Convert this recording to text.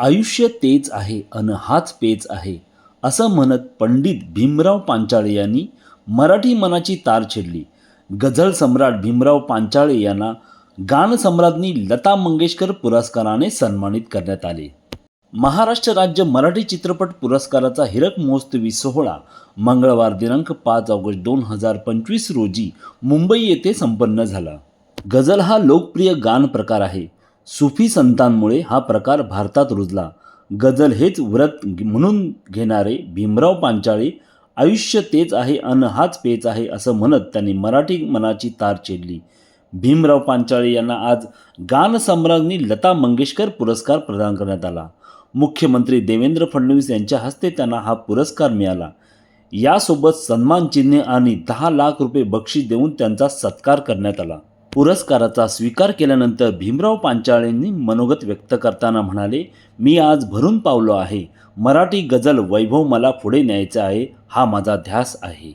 आयुष्य तेच आहे अन हाच पेच आहे असं म्हणत पंडित भीमराव पांचाळे यांनी मराठी मनाची तार छेडली. गझल सम्राट भीमराव पांचाळे यांना गानसम्राज्ञी लता मंगेशकर पुरस्काराने सन्मानित करण्यात आले. महाराष्ट्र राज्य मराठी चित्रपट पुरस्काराचा हिरक महोत्सवी सोहळा मंगळवार दिनांक पाच ऑगस्ट दोन हजार पंचवीस रोजी मुंबई येथे संपन्न झाला. गझल हा लोकप्रिय गान प्रकार आहे. सुफी संतांमुळे हा प्रकार भारतात रुजला. गझल हेच व्रत म्हणून घेणारे भीमराव पांचाळे आयुष्य तेच आहे अन हाच पेच आहे असं म्हणत त्यांनी मराठी मनाची तार चेडली भीमराव पांचाळे यांना आज गानसम्राज्ञी लता मंगेशकर पुरस्कार प्रदान करण्यात आला. मुख्यमंत्री देवेंद्र फडणवीस यांच्या हस्ते त्यांना हा पुरस्कार मिळाला. यासोबत सन्मान चिन्ह आणि दहा लाख रुपये बक्षीस देऊन त्यांचा सत्कार करण्यात आला. पुरस्काराचा स्वीकार केल्यानंतर भीमराव पांचाळेंनी मनोगत व्यक्त करताना म्हणाले मी आज भरून पावलो आहे. मराठी गझल वैभव मला पुढे न्यायचा आहे. हा माझा ध्यास आहे.